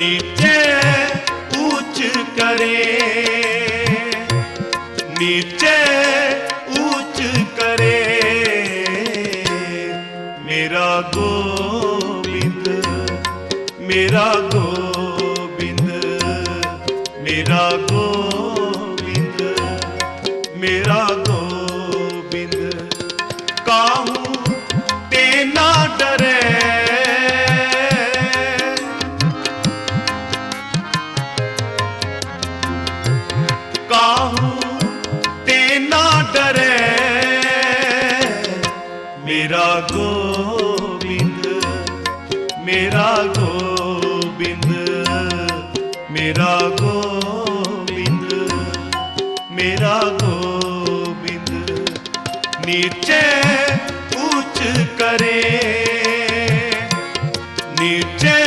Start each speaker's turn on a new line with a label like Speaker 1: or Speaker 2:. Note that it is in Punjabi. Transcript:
Speaker 1: ਨੀਚੇ ਉੱਚ ਕਰੇ। ਨੀਚੇ ਉੱਚ ਕਰੇ। ਮੇਰਾ ਗੋਬਿੰਦ ਮੇਰਾ ਗੋਬਿੰਦ ਮੇਰਾ ਗੋਬਿੰਦ ਮੇਰਾ ਗੋਬਿੰਦ। ਕਾਹੂ ਕਾਹੂ ਤੇ ਨਾ ਡਰੈ। ਮੇਰਾ ਗੋਬਿੰਦ ਮੇਰਾ ਗੋਬਿੰਦ ਮੇਰਾ ਗੋਬਿੰਦ ਮੇਰਾ ਗੋਬਿੰਦ ਨੀਚੇ ਉੱਚ ਕਰੇ, ਨੀਚੇ